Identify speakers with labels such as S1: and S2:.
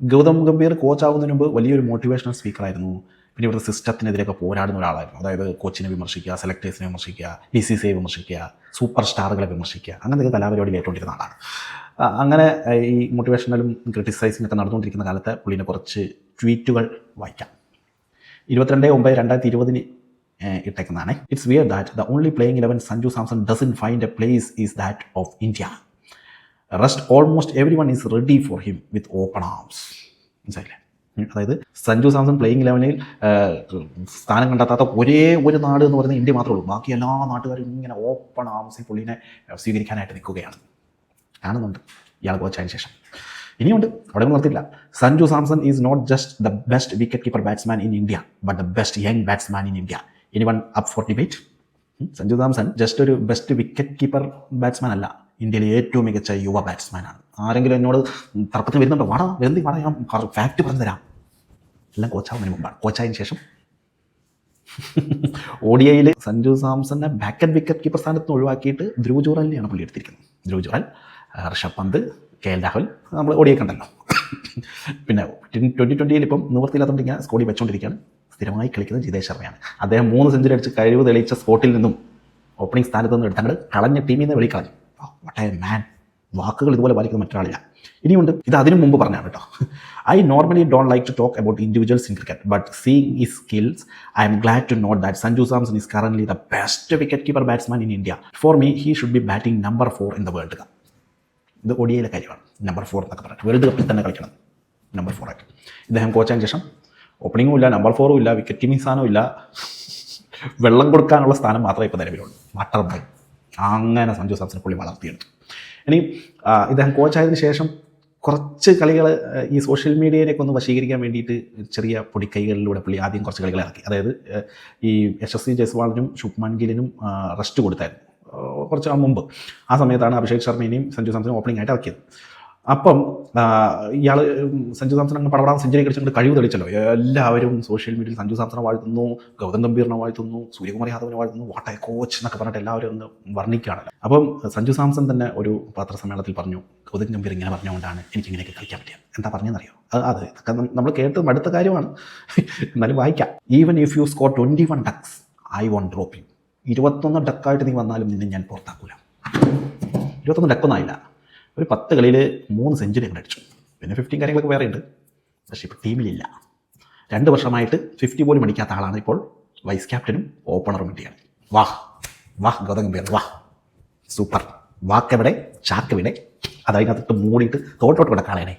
S1: Gautam Gambhir coach ആവുന്നതിന് മുമ്പ് വലിയൊരു മോട്ടിവേഷണൽ സ്പീക്കറായിരുന്നു പിന്നെ ഇവിടുത്തെ സിസ്റ്റത്തിനെതിരെയൊക്കെ പോരാടുന്ന ഒരാളായിരുന്നു. അതായത് കോച്ചിനെ വിമർശിക്കുക സെലക്ടേഴ്സിനെ വിമർശിക്കുക ബി സി സിയെ വിമർശിക്കുക സൂപ്പർ സ്റ്റാറുകളെ വിമർശിക്കുക അങ്ങനെയൊക്കെ കലാപരിപാടി ഏറ്റുകൊണ്ടിരുന്ന ആളാണ് അങ്ങനെ ഈ മോട്ടിവേഷണലും ക്രിട്ടിസൈസിംഗ് ഒക്കെ നടന്നുകൊണ്ടിരിക്കുന്ന കാലത്ത് പുള്ളിനെ കുറച്ച് ട്വീറ്റുകൾ വായിക്കാം. ഇരുപത്തിരണ്ട് ഒമ്പത് രണ്ടായിരത്തി ഇരുപതിന് ഇട്ടേക്കുന്നതാണ്. It's weird that the only playing eleven Sanju Samson doesn't find a place is that of India rest almost everyone is ready for him with open arms മനസ്സിലായില്ലേ അതായത് സഞ്ജു സാംസൺ പ്ലേയിങ് ലെവലിൽ സ്ഥാനം കണ്ടെത്താത്ത ഒരേ ഒരു നാട് എന്ന് പറയുന്നത് ഇന്ത്യ മാത്രമേ ഉള്ളൂ. ബാക്കി എല്ലാ നാട്ടുകാരും ഇങ്ങനെ ഓപ്പൺ ആംസിൽ പുള്ളിനെ സ്വീകരിക്കാനായിട്ട് നിൽക്കുകയാണ്. കാണുന്നുണ്ട്. ഇയാൾ കോച്ചതിന് ശേഷം. ഇനിയുണ്ട്. അവിടെ നിർത്തില്ല Sanju Samson is not just the best wicket keeper batsman in India but the best young batsman in India ഇനി one up for debate Sanju Samson just ഒരു ബെസ്റ്റ് വിക്കറ്റ് കീപ്പർ ബാറ്റ്സ്മാൻ അല്ല. ഇന്ത്യയിലെ ഏറ്റവും മികച്ച യുവ ബാറ്റ്സ്മാൻ ആണ്. ആരെങ്കിലും എന്നോട് തർക്കത്തിന് വരുന്നുണ്ടോ? വാടാ വെറുതെ വാടാ ഞാൻ ഫാക്റ്റ് പറഞ്ഞു തരാം. എല്ലാം കോച്ചാവുന്നതിന് മുമ്പാണ്. കോച്ചായതിനു ശേഷം ഓഡിയയിൽ സഞ്ജു സാംസന്റെ ബാക്ക് ആൻഡ് വിക്കറ്റ് കീപ്പർ സ്ഥാനത്ത് നിന്ന് ഒഴിവാക്കിയിട്ട് ധ്രുവ് ജോറലിനെയാണ് പുള്ളി എടുത്തിരിക്കുന്നത്. ധ്രുവ് ജോറൽ ഋഷഭ് പന്ത് കെ എൽ രാഹുൽ നമ്മൾ ഒ കണ്ടല്ലോ പിന്നെ ട്വന്റി ട്വന്റിയിൽ ഇപ്പം നിവൃത്തിയില്ലാത്തതുകൊണ്ട് ഇങ്ങനെ സ്കോഡി വെച്ചുകൊണ്ടിരിക്കുകയാണ് സ്ഥിരമായി കളിക്കുന്നത് ജിതേഷ് ശർമ്മയാണ്. അദ്ദേഹം മൂന്ന് സെഞ്ചുറി അടിച്ച് കഴിവ് തെളിയിച്ച സ്പോട്ടിൽ നിന്നും ഓപ്പണിംഗ് സ്ഥാനത്ത് നിന്ന് എടുത്തങ്ങട് കളഞ്ഞ ടീമിൽ നിന്ന് വെളിക്കളഞ്ഞു വട്ടേ മാൻ വാക്കുകൾ ഇതുപോലെ പാലിക്കുന്ന മറ്റൊരാളില്ല. ഇനിയുണ്ട് ഇത് അതിനു മുമ്പ് പറഞ്ഞാണ് കേട്ടോ. I normally don't like to talk about individuals in cricket but seeing ഈ skills I'm glad to note that Sanju Samson is currently the best wicket keeper batsman in India for me he should be batting number four in the world cup ഇത് ഒഡിയയിലെ കാര്യമാണ്. Number four എന്നൊക്കെ പറഞ്ഞിട്ട്. World കപ്പിൽ തന്നെ കളിക്കണം. Number four ആയിട്ട്. ഇദ്ദേഹം കോച്ചാൻ ശേഷം ഓപ്പണിങ്ങും ഇല്ല നമ്പർ ഫോറും ഇല്ല വിക്കറ്റ് കീപ്പിംഗ് സ്ഥാനവും ഇല്ല. വെള്ളം കൊടുക്കാനുള്ള സ്ഥാനം മാത്രമേ ഇപ്പോൾ നിലവിലുള്ളൂ. വാട്ടർ ബോയ് അങ്ങനെ സഞ്ജു സാംസനെ പുള്ളി വളർത്തിയെടുത്തു. ഇനി ഇദ്ദേഹം കോച്ചായതിനു ശേഷം കുറച്ച് കളികൾ ഈ സോഷ്യൽ മീഡിയയിലേക്ക് ഒന്ന് വശീകരിക്കാൻ വേണ്ടിയിട്ട് ചെറിയ പൊടിക്കൈകളിലൂടെ പുള്ളി ആദ്യം കുറച്ച് കളികൾ ഇറക്കി. അതായത് ഈ എസ് എസ് സി ജയ്സ്വാളിനും ശുഭ്മാൻ ഗിലിനും റെസ്റ്റ് കൊടുത്തായിരുന്നു. കുറച്ച് മുമ്പ്. ആ സമയത്താണ് അഭിഷേക് ശർമ്മേനെയും സഞ്ജു സാംസനും ഓപ്പണിംഗ് ആയിട്ട് ഇറക്കിയത്. അപ്പം ഇയാൾ സഞ്ജു സാംസൺ അങ്ങ് പടപടാൻ സെഞ്ചുറി കളിച്ചുകൊണ്ട് കഴിവ് തെളിച്ചല്ലോ. എല്ലാവരും സോഷ്യൽ മീഡിയയിൽ സഞ്ജു സാംസണെ വാഴ്ത്തുന്നു ഗൗതം ഗംഭീറിനെ വാഴ്ത്തുന്നു സൂര്യകുമാർ യാദവിനെ വാഴ്ത്തുന്നു വാട്ട് ഐ കോച്ച് എന്നൊക്കെ പറഞ്ഞിട്ട് എല്ലാവരും ഒന്ന് വർണിക്കുകയാണല്ലോ. അപ്പം സഞ്ജു സാംസൺ തന്നെ ഒരു പത്രസമ്മേളനത്തിൽ പറഞ്ഞു ഗൗതം ഗംഭീർ ഇങ്ങനെ പറഞ്ഞുകൊണ്ടാണ് എനിക്ക് ഇങ്ങനെയൊക്കെ കളിക്കാൻ പറ്റിയത് എന്താ പറഞ്ഞതെന്നറിയോ അത് ഇതൊക്കെ നമ്മൾ കേട്ട് മടുത്ത കാര്യമാണ്. എന്നാലും വായിക്കാം. Even if you score twenty one ducks I won't drop you ഇരുപത്തൊന്ന് ഡക്കായിട്ട് നീ വന്നാലും നിന്നെ ഞാൻ പുറത്താക്കൂല. ഇരുപത്തൊന്ന് ഡക്കൊന്നും ആയില്ല. ഒരു പത്ത് കളിയിൽ മൂന്ന് സെഞ്ചുറി അങ്ങനെ അടിച്ചു. പിന്നെ ഫിഫ്റ്റീൻ കാര്യങ്ങളൊക്കെ വേറെ ഉണ്ട്. പക്ഷേ ഇപ്പോൾ ടീമിലില്ല രണ്ട് വർഷമായിട്ട് ഫിഫ്റ്റി പോലും അടിക്കാത്ത ആളാണ് ഇപ്പോൾ വൈസ് ക്യാപ്റ്റനും ഓപ്പണറും വേണ്ടിയാണ് വാഹ്. വാഹ് ഗൗതം ഗംഭീർ വാഹ്. സൂപ്പർ. വാക്കെവിടെ? ചാക്കെവിടെ അതതിനകത്തിട്ട് മൂടിയിട്ട് തോട്ടോട്ട് കിടക്കാളേനെ.